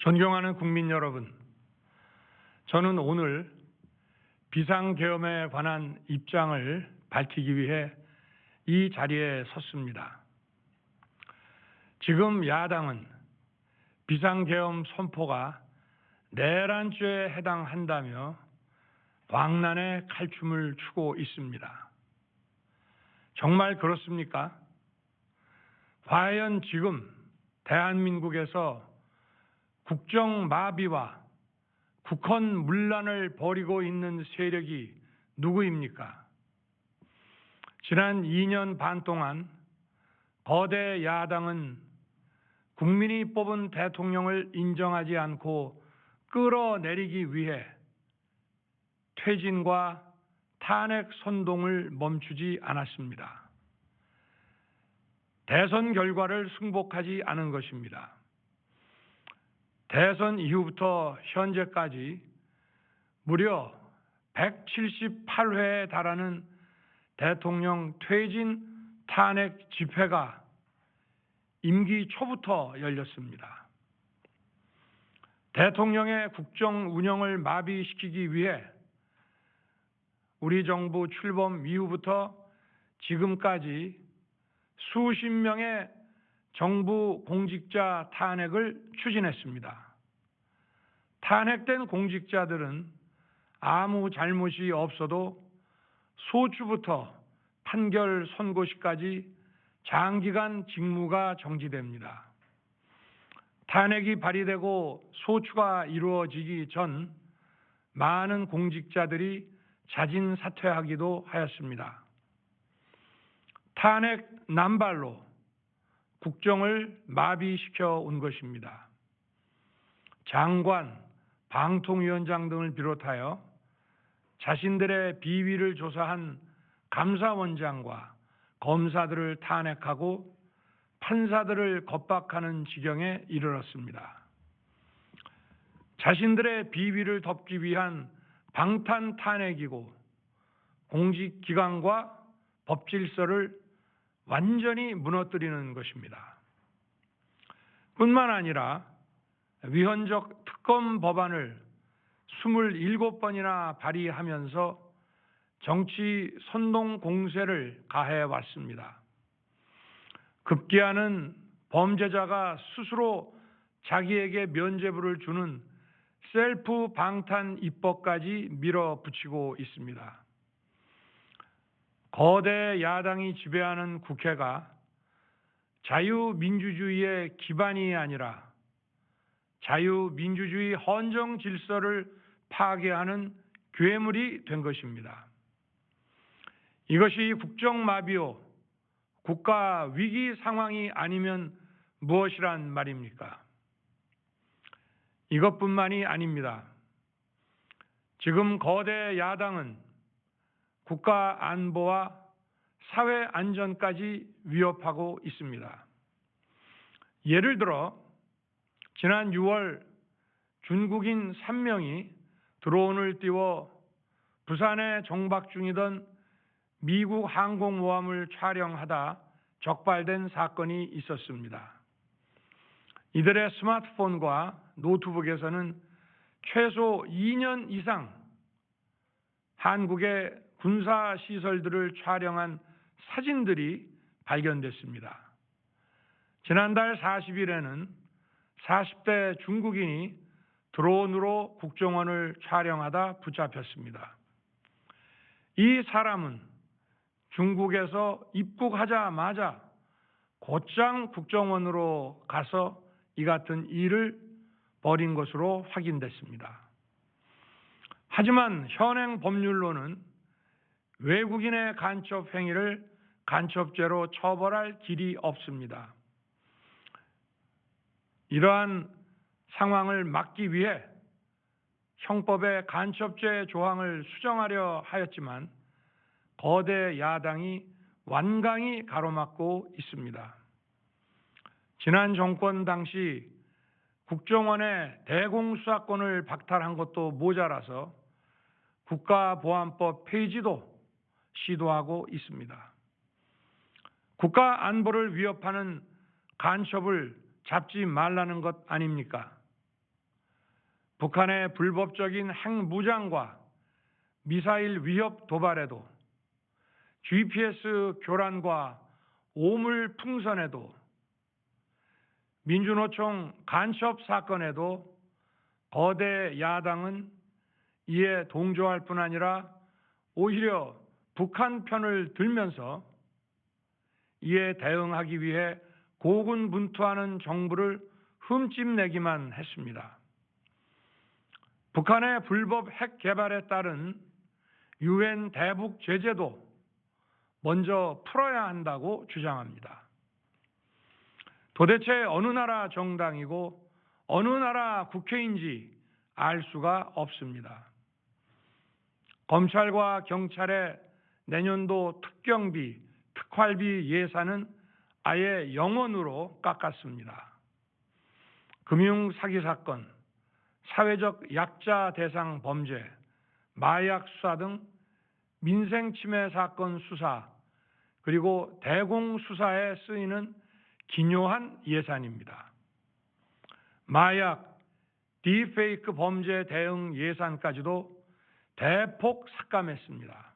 존경하는 국민 여러분, 저는 오늘 비상계엄에 관한 입장을 밝히기 위해 이 자리에 섰습니다. 지금 야당은 비상계엄 선포가 내란죄에 해당한다며 광란의 칼춤을 추고 있습니다. 정말 그렇습니까? 과연 지금 대한민국에서 국정 마비와 국헌 문란을 벌이고 있는 세력이 누구입니까? 지난 2년 반 동안 거대 야당은 국민이 뽑은 대통령을 인정하지 않고 끌어내리기 위해 퇴진과 탄핵 선동을 멈추지 않았습니다. 대선 결과를 승복하지 않은 것입니다. 대선 이후부터 현재까지 무려 178회에 달하는 대통령 퇴진 탄핵 집회가 임기 초부터 열렸습니다. 대통령의 국정 운영을 마비시키기 위해 우리 정부 출범 이후부터 지금까지 수십 명의 정부 공직자 탄핵을 추진했습니다. 탄핵된 공직자들은 아무 잘못이 없어도 소추부터 판결 선고시까지 장기간 직무가 정지됩니다. 탄핵이 발의되고 소추가 이루어지기 전 많은 공직자들이 자진 사퇴하기도 하였습니다. 탄핵 남발로 국정을 마비시켜 온 것입니다. 장관, 방통위원장 등을 비롯하여 자신들의 비위를 조사한 감사원장과 검사들을 탄핵하고 판사들을 겁박하는 지경에 이르렀습니다. 자신들의 비위를 덮기 위한 방탄 탄핵이고 공직기관과 법질서를 완전히 무너뜨리는 것입니다. 뿐만 아니라 위헌적 특검 법안을 27번이나 발의하면서 정치 선동 공세를 가해 왔습니다. 급기야는 범죄자가 스스로 자기에게 면죄부를 주는 셀프 방탄 입법까지 밀어붙이고 있습니다. 거대 야당이 지배하는 국회가 자유민주주의의 기반이 아니라 자유민주주의 헌정 질서를 파괴하는 괴물이 된 것입니다. 이것이 국정마비요, 국가 위기 상황이 아니면 무엇이란 말입니까? 이것뿐만이 아닙니다. 지금 거대 야당은 국가 안보와 사회 안전까지 위협하고 있습니다. 예를 들어 지난 6월 중국인 3명이 드론을 띄워 부산에 정박 중이던 미국 항공모함을 촬영하다 적발된 사건이 있었습니다. 이들의 스마트폰과 노트북에서는 최소 2년 이상 한국의 군사 시설들을 촬영한 사진들이 발견됐습니다. 지난달 40일에는 40대 중국인이 드론으로 국정원을 촬영하다 붙잡혔습니다. 이 사람은 중국에서 입국하자마자 곧장 국정원으로 가서 이 같은 일을 벌인 것으로 확인됐습니다. 하지만 현행 법률로는 외국인의 간첩 행위를 간첩죄로 처벌할 길이 없습니다. 이러한 상황을 막기 위해 형법의 간첩죄 조항을 수정하려 하였지만 거대 야당이 완강히 가로막고 있습니다. 지난 정권 당시 국정원의 대공수사권을 박탈한 것도 모자라서 국가보안법 폐지도 시도하고 있습니다. 국가 안보를 위협하는 간첩을 잡지 말라는 것 아닙니까? 북한의 불법적인 핵무장과 미사일 위협 도발에도 GPS 교란과 오물 풍선에도 민주노총 간첩 사건에도 거대 야당은 이에 동조할 뿐 아니라 오히려 북한 편을 들면서 이에 대응하기 위해 고군분투하는 정부를 흠집내기만 했습니다. 북한의 불법 핵 개발에 따른 유엔 대북 제재도 먼저 풀어야 한다고 주장합니다. 도대체 어느 나라 정당이고 어느 나라 국회인지 알 수가 없습니다. 검찰과 경찰의 내년도 특경비, 특활비 예산은 아예 영원으로 깎았습니다. 금융 사기 사건, 사회적 약자 대상 범죄, 마약 수사 등 민생 침해 사건 수사, 그리고 대공 수사에 쓰이는 기묘한 예산입니다. 마약, 디페이크 범죄 대응 예산까지도 대폭 삭감했습니다.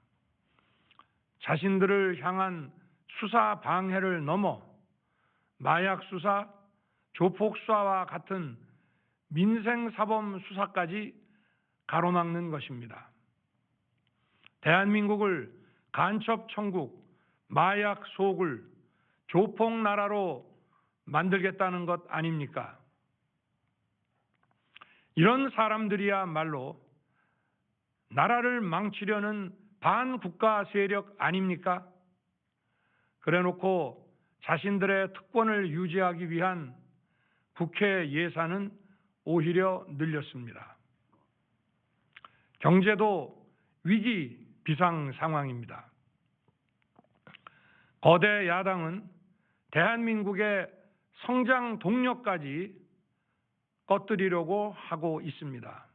자신들을 향한 수사 방해를 넘어 마약 수사, 조폭 수사와 같은 민생 사범 수사까지 가로막는 것입니다. 대한민국을 간첩 천국, 마약 소굴, 조폭 나라로 만들겠다는 것 아닙니까? 이런 사람들이야말로 나라를 망치려는 반국가 세력 아닙니까? 그래 놓고 자신들의 특권을 유지하기 위한 국회 예산은 오히려 늘렸습니다. 경제도 위기 비상 상황입니다. 거대 야당은 대한민국의 성장 동력까지 꺼뜨리려고 하고 있습니다.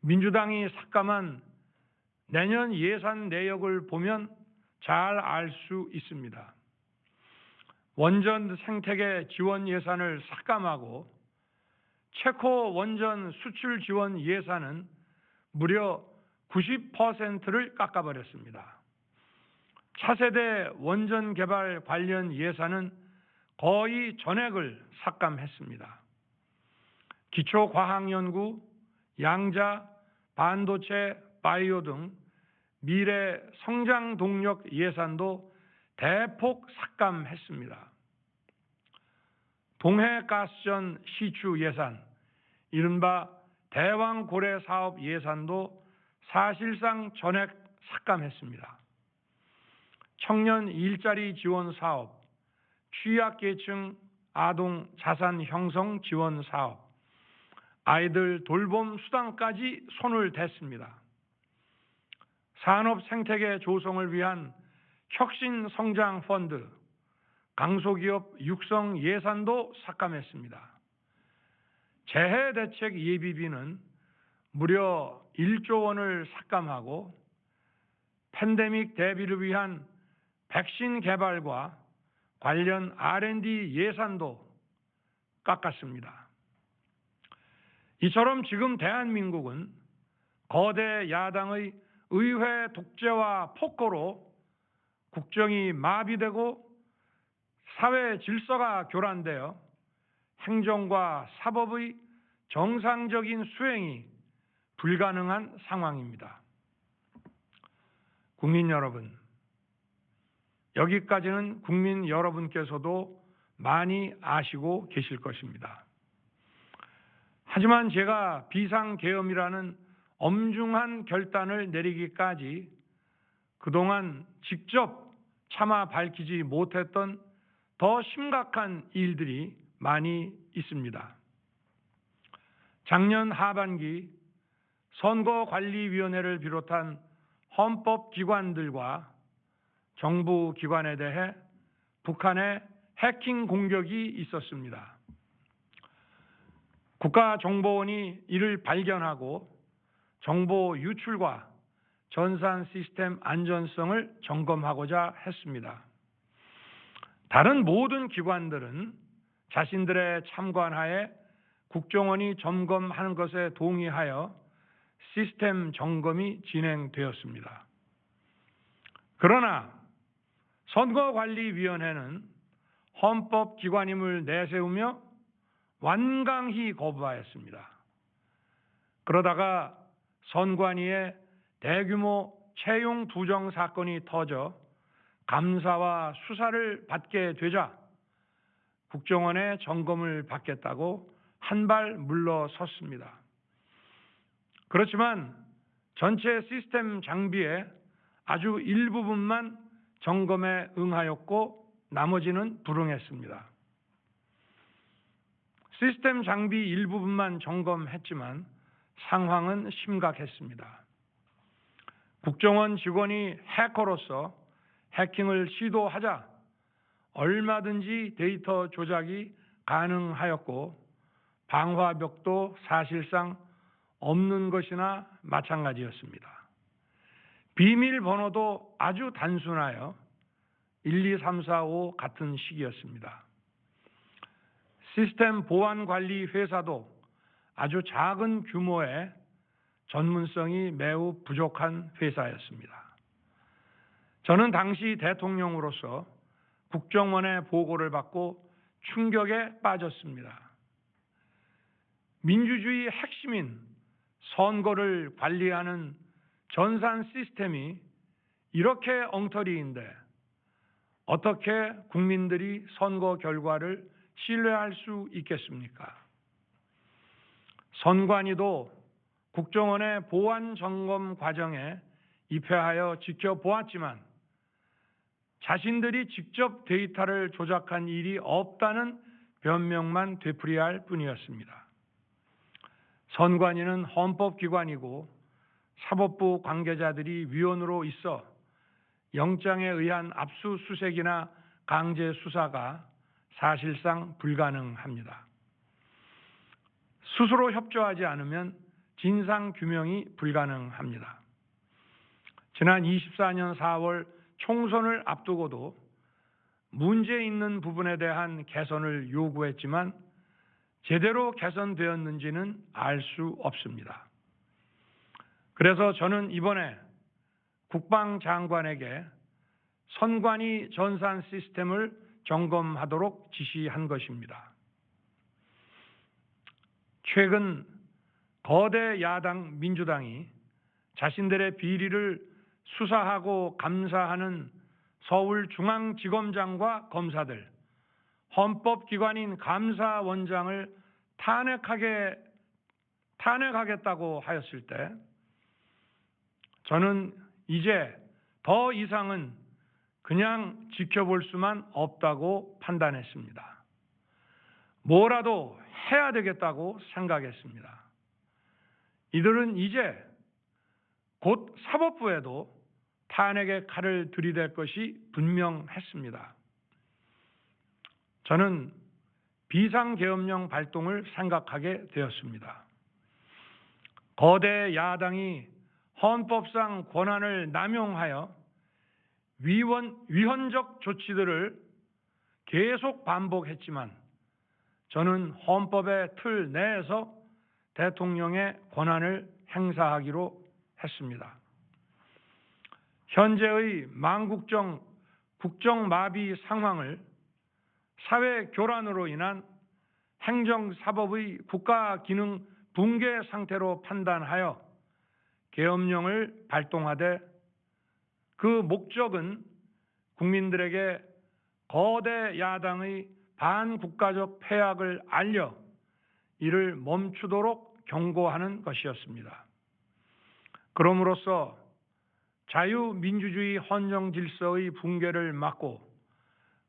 민주당이 삭감한 내년 예산 내역을 보면 잘 알 수 있습니다. 원전 생태계 지원 예산을 삭감하고 체코 원전 수출 지원 예산은 무려 90%를 깎아버렸습니다. 차세대 원전 개발 관련 예산은 거의 전액을 삭감했습니다. 기초과학연구, 양자, 반도체, 바이오 등 미래 성장 동력 예산도 대폭 삭감했습니다. 동해가스전 시추 예산, 이른바 대왕고래 사업 예산도 사실상 전액 삭감했습니다. 청년 일자리 지원 사업, 취약계층 아동 자산 형성 지원 사업, 아이들 돌봄 수당까지 손을 댔습니다. 산업 생태계 조성을 위한 혁신 성장 펀드, 강소기업 육성 예산도 삭감했습니다. 재해 대책 예비비는 무려 1조 원을 삭감하고 팬데믹 대비를 위한 백신 개발과 관련 R&D 예산도 깎았습니다. 이처럼 지금 대한민국은 거대 야당의 의회 독재와 폭거로 국정이 마비되고 사회 질서가 교란되어 행정과 사법의 정상적인 수행이 불가능한 상황입니다. 국민 여러분, 여기까지는 국민 여러분께서도 많이 아시고 계실 것입니다. 하지만 제가 비상계엄이라는 엄중한 결단을 내리기까지 그동안 직접 차마 밝히지 못했던 더 심각한 일들이 많이 있습니다. 작년 하반기 선거관리위원회를 비롯한 헌법기관들과 정부 기관에 대해 북한의 해킹 공격이 있었습니다. 국가정보원이 이를 발견하고 정보 유출과 전산 시스템 안전성을 점검하고자 했습니다. 다른 모든 기관들은 자신들의 참관하에 국정원이 점검하는 것에 동의하여 시스템 점검이 진행되었습니다. 그러나 선거관리위원회는 헌법기관임을 내세우며 완강히 거부하였습니다. 그러다가 선관위의 대규모 채용 부정 사건이 터져 감사와 수사를 받게 되자 국정원의 점검을 받겠다고 한 발 물러섰습니다. 그렇지만 전체 시스템 장비의 아주 일부분만 점검에 응하였고 나머지는 불응했습니다. 시스템 장비 일부분만 점검했지만 상황은 심각했습니다. 국정원 직원이 해커로서 해킹을 시도하자 얼마든지 데이터 조작이 가능하였고 방화벽도 사실상 없는 것이나 마찬가지였습니다. 비밀번호도 아주 단순하여 1, 2, 3, 4, 5 같은 식이었습니다. 시스템 보안 관리 회사도 아주 작은 규모의 전문성이 매우 부족한 회사였습니다. 저는 당시 대통령으로서 국정원의 보고를 받고 충격에 빠졌습니다. 민주주의 핵심인 선거를 관리하는 전산 시스템이 이렇게 엉터리인데 어떻게 국민들이 선거 결과를 신뢰할 수 있겠습니까? 선관위도 국정원의 보안 점검 과정에 입회하여 지켜보았지만 자신들이 직접 데이터를 조작한 일이 없다는 변명만 되풀이할 뿐이었습니다. 선관위는 헌법기관이고 사법부 관계자들이 위원으로 있어 영장에 의한 압수수색이나 강제 수사가 사실상 불가능합니다. 스스로 협조하지 않으면 진상 규명이 불가능합니다. 지난 24년 4월 총선을 앞두고도 문제 있는 부분에 대한 개선을 요구했지만 제대로 개선되었는지는 알 수 없습니다. 그래서 저는 이번에 국방장관에게 선관위 전산 시스템을 점검하도록 지시한 것입니다. 최근 거대 야당 민주당이 자신들의 비리를 수사하고 감사하는 서울중앙지검장과 검사들, 헌법기관인 감사원장을 탄핵하게, 탄핵하겠다고 하였을 때 저는 이제 더 이상은 그냥 지켜볼 수만 없다고 판단했습니다. 뭐라도 해야 되겠다고 생각했습니다. 이들은 이제 곧 사법부에도 탄핵의 칼을 들이댈 것이 분명했습니다. 저는 비상계엄령 발동을 생각하게 되었습니다. 거대 야당이 헌법상 권한을 남용하여 위원, 위헌적 조치들을 계속 반복했지만 저는 헌법의 틀 내에서 대통령의 권한을 행사하기로 했습니다. 현재의 망국정 국정마비 상황을 사회 교란으로 인한 행정사법의 국가 기능 붕괴 상태로 판단하여 계엄령을 발동하되 그 목적은 국민들에게 거대 야당의 반국가적 폐악을 알려 이를 멈추도록 경고하는 것이었습니다. 그럼으로써 자유민주주의 헌정 질서의 붕괴를 막고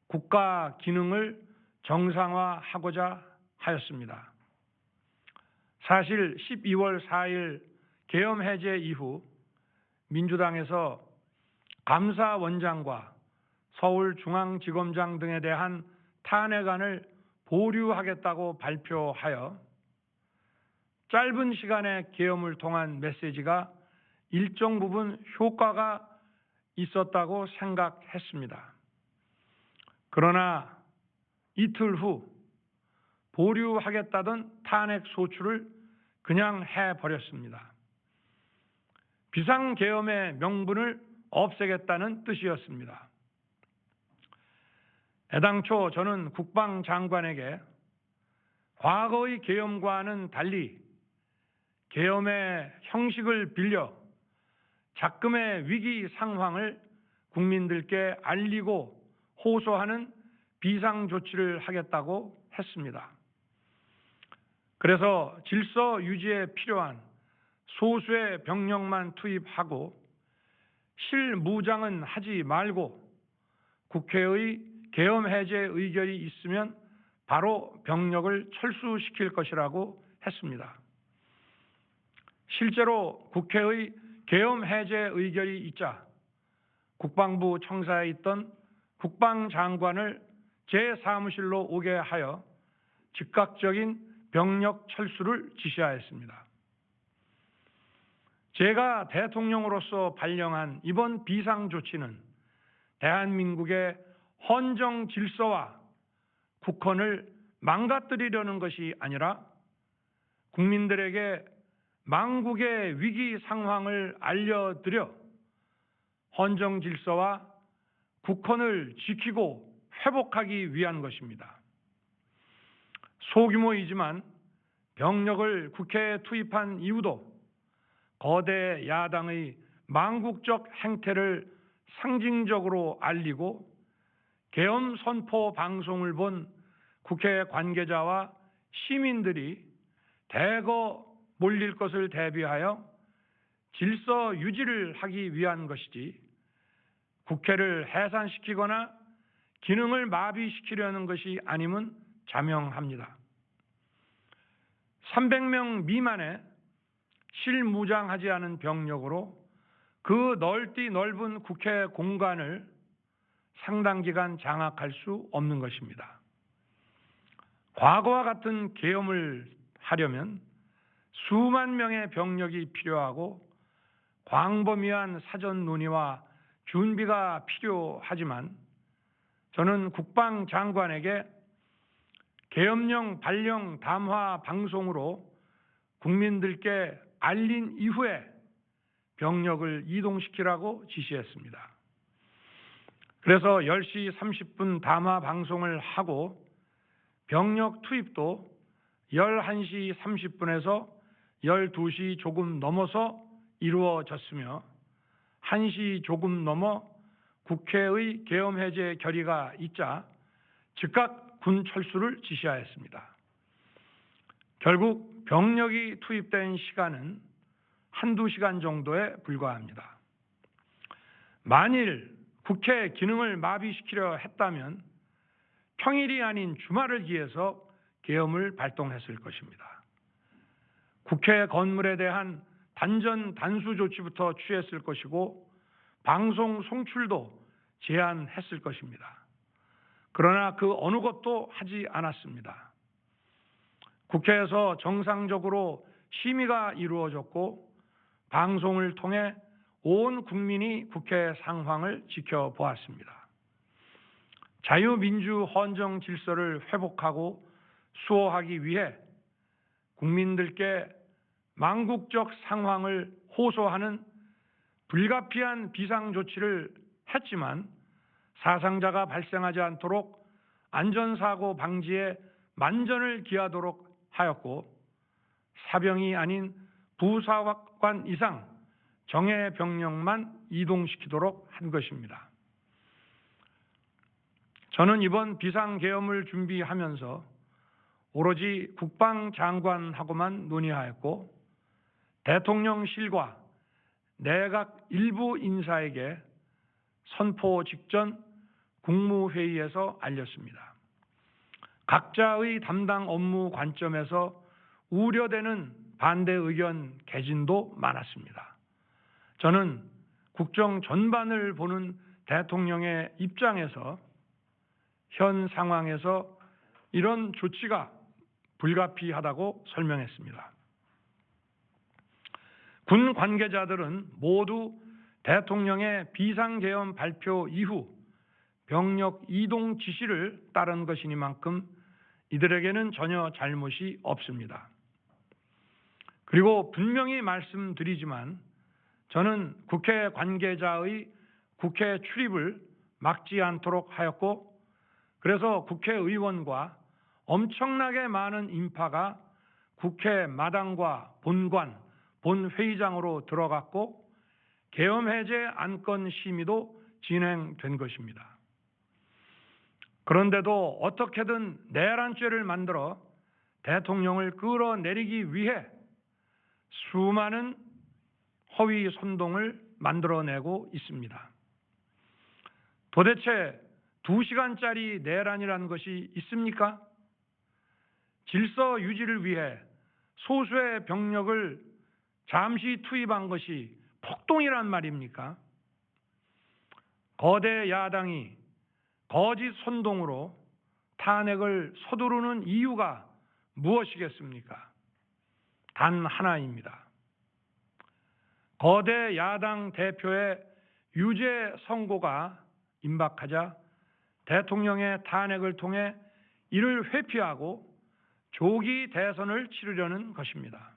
국가 기능을 정상화하고자 하였습니다. 사실 12월 4일 계엄 해제 이후 민주당에서 감사원장과 서울중앙지검장 등에 대한 탄핵안을 보류하겠다고 발표하여 짧은 시간의 계엄을 통한 메시지가 일정 부분 효과가 있었다고 생각했습니다. 그러나 이틀 후 보류하겠다던 탄핵 소추를 그냥 해버렸습니다. 비상계엄의 명분을 없애겠다는 뜻이었습니다. 애당초 저는 국방장관에게 과거의 계엄과는 달리 계엄의 형식을 빌려 작금의 위기 상황을 국민들께 알리고 호소하는 비상 조치를 하겠다고 했습니다. 그래서 질서 유지에 필요한 소수의 병력만 투입하고 실무장은 하지 말고 국회의 계엄 해제 의결이 있으면 바로 병력을 철수시킬 것이라고 했습니다. 실제로 국회의 계엄 해제 의결이 있자 국방부 청사에 있던 국방장관을 제 사무실로 오게 하여 즉각적인 병력 철수를 지시하였습니다. 제가 대통령으로서 발령한 이번 비상 조치는 대한민국의 헌정 질서와 국헌을 망가뜨리려는 것이 아니라 국민들에게 망국의 위기 상황을 알려드려 헌정 질서와 국헌을 지키고 회복하기 위한 것입니다. 소규모이지만 병력을 국회에 투입한 이유도 거대 야당의 망국적 행태를 상징적으로 알리고 계엄 선포 방송을 본 국회 관계자와 시민들이 대거 몰릴 것을 대비하여 질서 유지를 하기 위한 것이지 국회를 해산시키거나 기능을 마비시키려는 것이 아님은 자명합니다. 300명 미만의 실무장하지 않은 병력으로 그 넓디 넓은 국회 공간을 상당 기간 장악할 수 없는 것입니다. 과거와 같은 계엄을 하려면 수만 명의 병력이 필요하고 광범위한 사전 논의와 준비가 필요하지만 저는 국방 장관에게 계엄령 발령 담화 방송으로 국민들께 알린 이후에 병력을 이동시키라고 지시했습니다. 그래서 10시 30분 담화 방송을 하고 병력 투입도 11시 30분에서 12시 조금 넘어서 이루어졌으며 1시 조금 넘어 국회의 계엄 해제 결의가 있자 즉각 군 철수를 지시하였습니다. 결국 병력이 투입된 시간은 한두 시간 정도에 불과합니다. 만일 국회 기능을 마비시키려 했다면 평일이 아닌 주말을 기해서 계엄을 발동했을 것입니다. 국회 건물에 대한 단전 단수 조치부터 취했을 것이고 방송 송출도 제한했을 것입니다. 그러나 그 어느 것도 하지 않았습니다. 국회에서 정상적으로 심의가 이루어졌고 방송을 통해 온 국민이 국회 상황을 지켜보았습니다. 자유민주 헌정 질서를 회복하고 수호하기 위해 국민들께 망국적 상황을 호소하는 불가피한 비상 조치를 했지만 사상자가 발생하지 않도록 안전사고 방지에 만전을 기하도록 하였고 사병이 아닌 부사관 이상 정예 병력만 이동시키도록 한 것입니다. 저는 이번 비상계엄을 준비하면서 오로지 국방장관하고만 논의하였고 대통령실과 내각 일부 인사에게 선포 직전 국무회의에서 알렸습니다. 각자의 담당 업무 관점에서 우려되는 반대 의견 개진도 많았습니다. 저는 국정 전반을 보는 대통령의 입장에서 현 상황에서 이런 조치가 불가피하다고 설명했습니다. 군 관계자들은 모두 대통령의 비상계엄 발표 이후 병력 이동 지시를 따른 것이니만큼 이들에게는 전혀 잘못이 없습니다. 그리고 분명히 말씀드리지만 저는 국회 관계자의 국회 출입을 막지 않도록 하였고 그래서 국회의원과 엄청나게 많은 인파가 국회 마당과 본관, 본회의장으로 들어갔고 계엄해제 안건 심의도 진행된 것입니다. 그런데도 어떻게든 내란죄를 만들어 대통령을 끌어내리기 위해 수많은 허위 선동을 만들어내고 있습니다. 도대체 두 시간짜리 내란이라는 것이 있습니까? 질서 유지를 위해 소수의 병력을 잠시 투입한 것이 폭동이란 말입니까? 거대 야당이 거짓 선동으로 탄핵을 서두르는 이유가 무엇이겠습니까? 단 하나입니다. 거대 야당 대표의 유죄 선고가 임박하자 대통령의 탄핵을 통해 이를 회피하고 조기 대선을 치르려는 것입니다.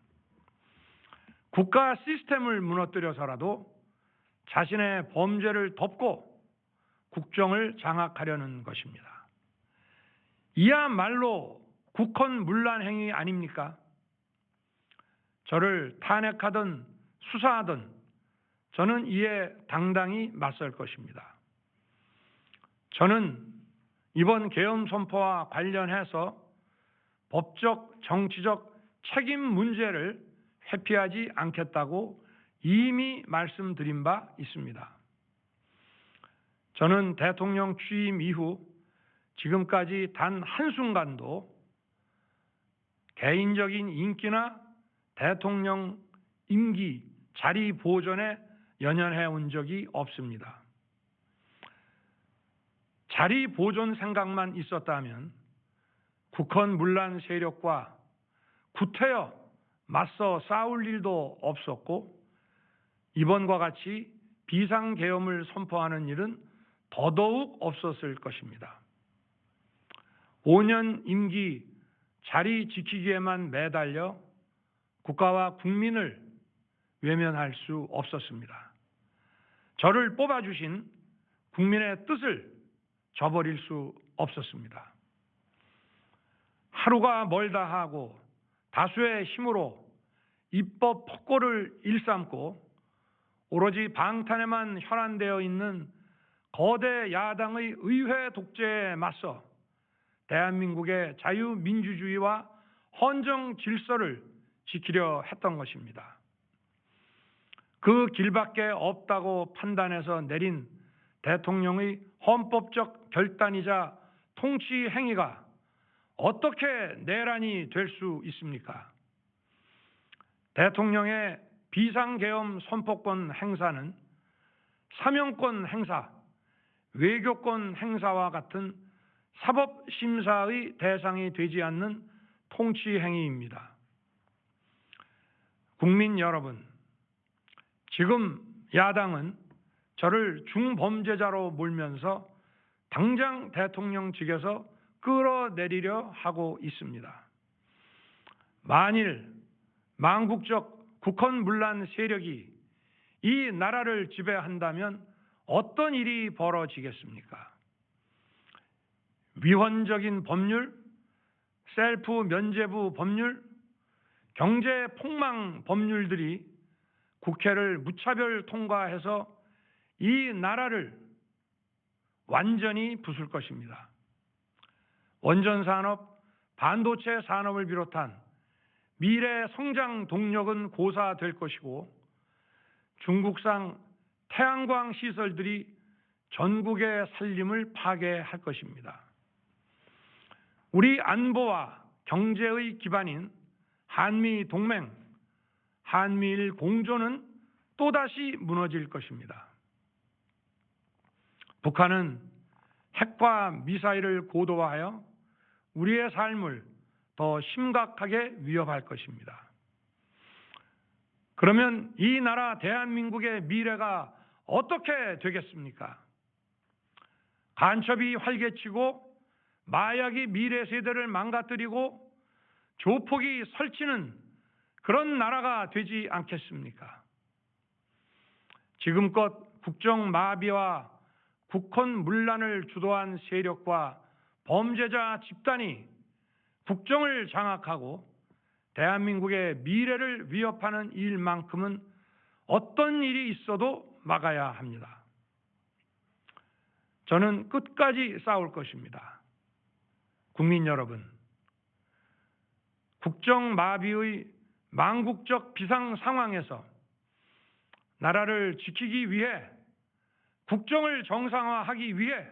국가 시스템을 무너뜨려서라도 자신의 범죄를 덮고 국정을 장악하려는 것입니다. 이야말로 국헌 문란 행위 아닙니까? 저를 탄핵하든 수사하든 저는 이에 당당히 맞설 것입니다. 저는 이번 계엄 선포와 관련해서 법적, 정치적 책임 문제를 회피하지 않겠다고 이미 말씀드린 바 있습니다. 저는 대통령 취임 이후 지금까지 단 한순간도 개인적인 인기나 대통령 임기 자리 보존에 연연해 온 적이 없습니다. 자리 보존 생각만 있었다면 국헌 문란 세력과 구태여 맞서 싸울 일도 없었고 이번과 같이 비상계엄을 선포하는 일은 더더욱 없었을 것입니다. 5년 임기 자리 지키기에만 매달려 국가와 국민을 외면할 수 없었습니다. 저를 뽑아주신 국민의 뜻을 저버릴 수 없었습니다. 하루가 멀다 하고 다수의 힘으로 입법 폭고를 일삼고 오로지 방탄에만 혈안되어 있는 거대 야당의 의회 독재에 맞서 대한민국의 자유민주주의와 헌정 질서를 지키려 했던 것입니다. 그 길밖에 없다고 판단해서 내린 대통령의 헌법적 결단이자 통치 행위가 어떻게 내란이 될 수 있습니까? 대통령의 비상계엄 선포권 행사는 사명권 행사, 외교권 행사와 같은 사법심사의 대상이 되지 않는 통치 행위입니다. 국민 여러분, 지금 야당은 저를 중범죄자로 몰면서 당장 대통령직에서 끌어내리려 하고 있습니다. 만일 망국적 국헌 문란 세력이 이 나라를 지배한다면 어떤 일이 벌어지겠습니까? 위헌적인 법률, 셀프 면제부 법률, 경제 폭망 법률들이 국회를 무차별 통과해서 이 나라를 완전히 부술 것입니다. 원전 산업, 반도체 산업을 비롯한 미래 성장 동력은 고사될 것이고 중국상 태양광 시설들이 전국의 살림을 파괴할 것입니다. 우리 안보와 경제의 기반인 한미 동맹, 한미일 공조는 또다시 무너질 것입니다. 북한은 핵과 미사일을 고도화하여 우리의 삶을 더 심각하게 위협할 것입니다. 그러면 이 나라 대한민국의 미래가 어떻게 되겠습니까? 간첩이 활개치고 마약이 미래 세대를 망가뜨리고 조폭이 설치는 그런 나라가 되지 않겠습니까? 지금껏 국정 마비와 국헌 문란을 주도한 세력과 범죄자 집단이 국정을 장악하고 대한민국의 미래를 위협하는 일만큼은 어떤 일이 있어도 막아야 합니다. 저는 끝까지 싸울 것입니다. 국민 여러분, 국정 마비의 망국적 비상 상황에서 나라를 지키기 위해 국정을 정상화하기 위해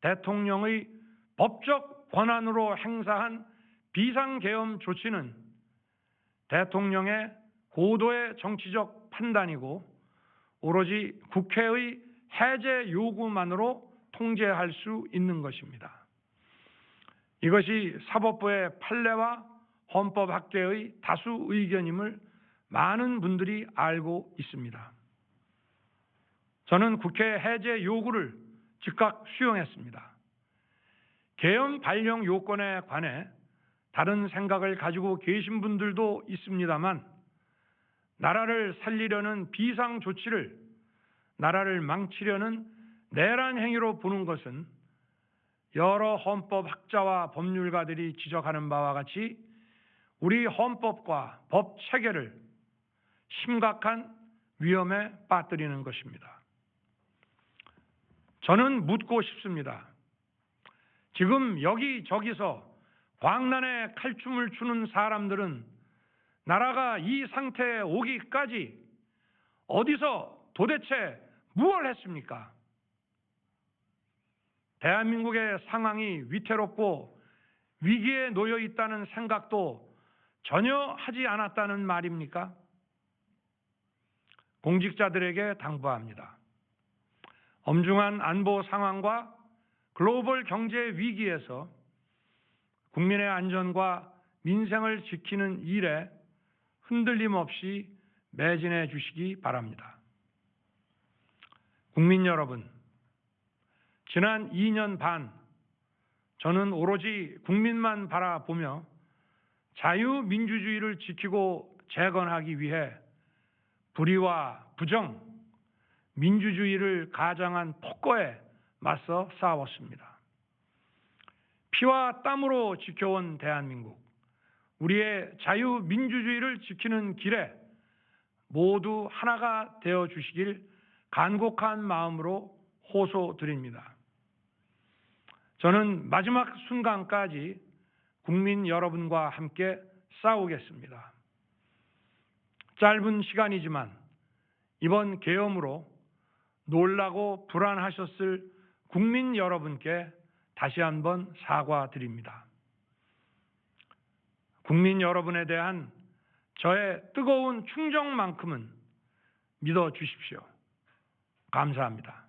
대통령의 법적 권한으로 행사한 비상계엄 조치는 대통령의 고도의 정치적 판단이고 오로지 국회의 해제 요구만으로 통제할 수 있는 것입니다. 이것이 사법부의 판례와 헌법 학계의 다수 의견임을 많은 분들이 알고 있습니다. 저는 국회 해제 요구를 즉각 수용했습니다. 계엄 발령 요건에 관해 다른 생각을 가지고 계신 분들도 있습니다만 나라를 살리려는 비상 조치를 나라를 망치려는 내란 행위로 보는 것은 여러 헌법 학자와 법률가들이 지적하는 바와 같이 우리 헌법과 법 체계를 심각한 위험에 빠뜨리는 것입니다. 저는 묻고 싶습니다. 지금 여기저기서 광란에 칼춤을 추는 사람들은 나라가 이 상태에 오기까지 어디서 도대체 무엇을 했습니까? 대한민국의 상황이 위태롭고 위기에 놓여 있다는 생각도 전혀 하지 않았다는 말입니까? 공직자들에게 당부합니다. 엄중한 안보 상황과 글로벌 경제 위기에서 국민의 안전과 민생을 지키는 일에 흔들림 없이 매진해 주시기 바랍니다. 국민 여러분, 지난 2년 반 저는 오로지 국민만 바라보며 자유민주주의를 지키고 재건하기 위해 불의와 부정, 민주주의를 가장한 폭거에 맞서 싸웠습니다. 피와 땀으로 지켜온 대한민국, 우리의 자유민주주의를 지키는 길에 모두 하나가 되어 주시길 간곡한 마음으로 호소드립니다. 저는 마지막 순간까지 국민 여러분과 함께 싸우겠습니다. 짧은 시간이지만 이번 계엄으로 놀라고 불안하셨을 국민 여러분께 다시 한번 사과드립니다. 국민 여러분에 대한 저의 뜨거운 충정만큼은 믿어 주십시오. 감사합니다.